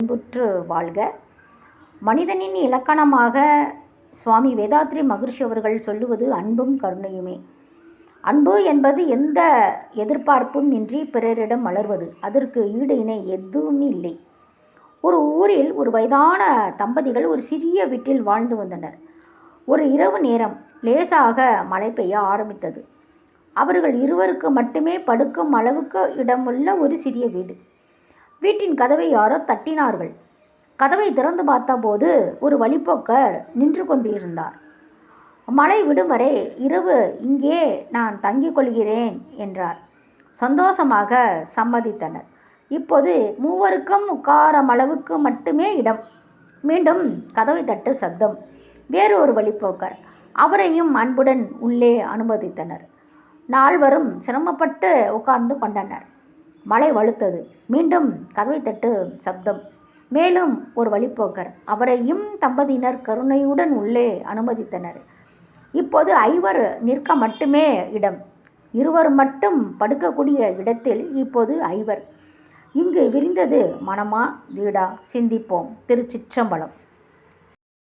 இன்புற்று வாழ்க. மனிதனின் இலக்கணமாக சுவாமி வேதாத்ரி மகர்ஷி அவர்கள் சொல்லுவது அன்பும் கருணையுமே. அன்பு என்பது எந்த எதிர்பார்ப்பும் இன்றி பிறரிடம் மலர்வது. அதற்கு ஈடு இணை எதுவும் இல்லை. ஒரு ஊரில் ஒரு வயதான தம்பதிகள் ஒரு சிறிய வீட்டில் வாழ்ந்து வந்தனர். ஒரு இரவு நேரம் லேசாக மழை பெய்ய ஆரம்பித்தது. அவர்கள் இருவருக்கு மட்டுமே படுக்கும் அளவுக்கு இடமுள்ள ஒரு சிறிய வீடு. வீட்டின் கதவை யாரோ தட்டினார்கள். கதவை திறந்து பார்த்தபோது ஒரு வழிப்போக்கர் நின்று கொண்டிருந்தார். மழை விடும் வரை இரவு இங்கே நான் தங்கிக் கொள்கிறேன் என்றார். சந்தோஷமாக சம்மதித்தனர். இப்போது மூவருக்கும் உட்காரம் அளவுக்கு மட்டுமே இடம். மீண்டும் கதவை தட்டு சத்தம். வேறு ஒரு வழிப்போக்கர் அவரையும் அன்புடன் உள்ளே அனுமதித்தனர். நால்வரும் சிரமப்பட்டு உட்கார்ந்து கொண்டனர். மழை வலுத்தது மீண்டும் கதவை தட்டு சப்தம். மேலும் ஒரு வழிப்போக்கர் அவரையும் தம்பதியினர் கருணையுடன் உள்ளே அனுமதித்தனர். இப்போது ஐவர் நிற்க மட்டுமே இடம். இருவர் மட்டும் படுக்கக்கூடிய இடத்தில் இப்போது ஐவர். இங்கு விரிந்தது மனமா வீடா? சிந்திப்போம். திருச்சிற்றம்பலம்.